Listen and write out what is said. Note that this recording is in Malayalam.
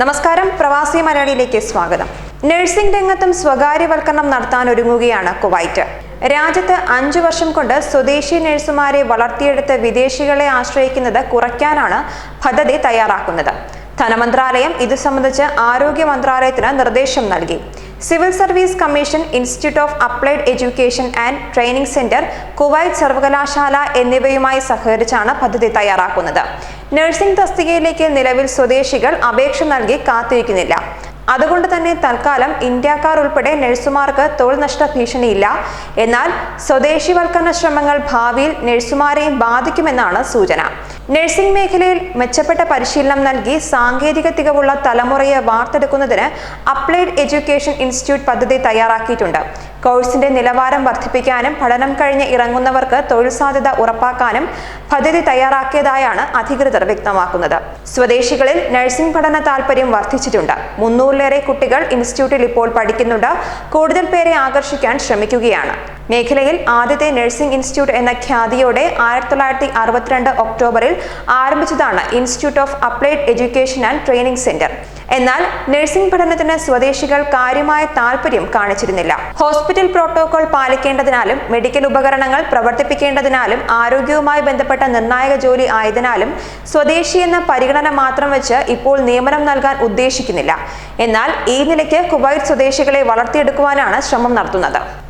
നമസ്കാരം. പ്രവാസി മലയാളിയിലേക്ക് സ്വാഗതം. നഴ്സിംഗ് രംഗത്തും സ്വകാര്യവൽക്കരണം നടത്താൻ ഒരുങ്ങുകയാണ് കുവൈറ്റ്. രാജ്യത്ത് അഞ്ചു വർഷം കൊണ്ട് സ്വദേശി നഴ്സുമാരെ വളർത്തിയെടുത്ത് വിദേശികളെ ആശ്രയിക്കുന്നത് കുറയ്ക്കാനാണ് പദ്ധതി തയ്യാറാക്കുന്നത്. ധനമന്ത്രാലയം ഇത് സംബന്ധിച്ച് ആരോഗ്യ മന്ത്രാലയത്തിന് നിർദ്ദേശം നൽകി. Civil service commission institute of applied education and training centre Kuwait സർവകലാശാല എന്നിവയുമായി സഹകരിച്ചാണ് പദ്ധതി തയ്യാറാക്കുന്നത്. നഴ്സിംഗ് തസ്തികയിലേക്ക് നിലവിൽ സ്വദേശികൾ അപേക്ഷ നൽകി കാത്തിരിക്കുന്നില്ല. അതുകൊണ്ട് തന്നെ തൽക്കാലം ഇന്ത്യക്കാർ ഉൾപ്പെടെ നഴ്സുമാർക്ക് തൊഴിൽ നഷ്ട ഭീഷണിയില്ല. എന്നാൽ സ്വദേശിവൽക്കരണ ശ്രമങ്ങൾ ഭാവിയിൽ നഴ്സുമാരെയും ബാധിക്കുമെന്നാണ് സൂചന. നഴ്സിംഗ് മേഖലയിൽ മെച്ചപ്പെട്ട പരിശീലനം നൽകി സാങ്കേതിക തികവുള്ള തലമുറയെ വാർത്തെടുക്കുന്നതിന് അപ്ലൈഡ് എഡ്യൂക്കേഷൻ ഇൻസ്റ്റിറ്റ്യൂട്ട് പദ്ധതി തയ്യാറാക്കിയിട്ടുണ്ട്. കോഴ്സിന്റെ നിലവാരം വർദ്ധിപ്പിക്കാനും പഠനം കഴിഞ്ഞ് ഇറങ്ങുന്നവർക്ക് തൊഴിൽ സാധ്യത ഉറപ്പാക്കാനും പദ്ധതി തയ്യാറാക്കിയതായാണ് അധികൃതർ വ്യക്തമാക്കുന്നത്. സ്വദേശികളിൽ നഴ്സിംഗ് പഠന താൽപര്യം വർദ്ധിച്ചിട്ടുണ്ട്. മുന്നൂറിലേറെ കുട്ടികൾ ഇൻസ്റ്റിറ്റ്യൂട്ടിൽ ഇപ്പോൾ പഠിക്കുന്നുണ്ട്. കൂടുതൽ പേരെ ആകർഷിക്കാൻ ശ്രമിക്കുകയാണ്. മേഖലയിൽ ആദ്യത്തെ നഴ്സിംഗ് ഇൻസ്റ്റിറ്റ്യൂട്ട് എന്ന ഖ്യാതിയോടെ ആയിരത്തി തൊള്ളായിരത്തി അറുപത്തിരണ്ട് ഒക്ടോബറിൽ ആരംഭിച്ചതാണ് institute of applied education and training centre. എന്നാൽ നഴ്സിംഗ് പഠനത്തിന് സ്വദേശികൾ കാര്യമായ താല്പര്യം കാണിച്ചിരുന്നില്ല. ഹോസ്പിറ്റൽ പ്രോട്ടോകോൾ പാലിക്കേണ്ടതിനാലും മെഡിക്കൽ ഉപകരണങ്ങൾ പ്രവർത്തിപ്പിക്കേണ്ടതിനാലും ആരോഗ്യവുമായി ബന്ധപ്പെട്ട നിർണായക ജോലി ആയതിനാലും സ്വദേശി എന്ന പരിഗണന മാത്രം വെച്ച് ഇപ്പോൾ നിയമനം നൽകാൻ ഉദ്ദേശിക്കുന്നില്ല. എന്നാൽ ഈ നിലയ്ക്ക് കുവൈറ്റ് സ്വദേശികളെ വളർത്തിയെടുക്കുവാനാണ് ശ്രമം നടത്തുന്നത്.